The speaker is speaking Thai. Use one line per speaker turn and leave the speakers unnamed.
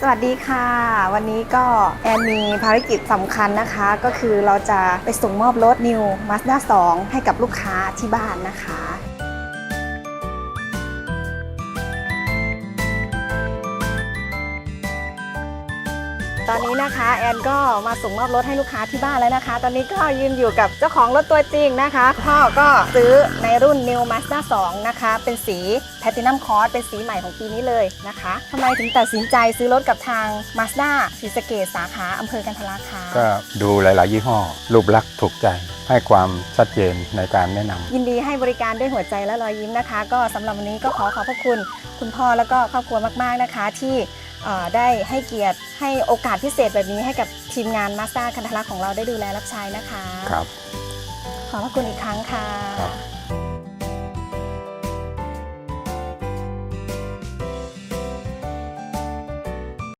สวัสดีค่ะ วันนี้ก็แอนมีภารกิจสำคัญนะคะ ก็คือเราจะไปส่งมอบรถ New Mazda 2 ให้กับลูกค้าที่บ้านนะคะ ตอนนี้นะคะแอนก็มาส่งมอบรถให้ลูกค้าที่บ้านแล้วนะคะ ตอนนี้ก็ยืนอยู่กับเจ้าของรถตัวจริงนะคะ พ่อก็ซื้อในรุ่น New Mazda 2 นะคะ เป็นสี Platinum Cross เป็นสีใหม่ของปีนี้เลยนะคะทำไมถึงตัดสินใจซื้อรถกับทาง Mazda ศรีสะเกดสาขาอำเภอกันทะลักคะ
ก็ดูหลาย ๆ ยี่ห้อ รูปลักษณ์ถูกใจให้ความชัดเจนในการแนะนำ
ยินดีให้บริการด้วยหัวใจและรอยยิ้มนะคะ ก็สำหรับวันนี้ก็ขอขอบพระคุณ คุณพ่อแล้วก็ครอบครัวมาก ๆ นะคะที่เอ่อ ได้ให้เกียรติให้โอกาสพิเศษแบบนี้ให้กับทีมงาน Mazda กันทะลักของเราได้ดูแลรับใช้นะคะ
ครับ
ขอบพระคุณอีกครั้งค่ะ
ครับ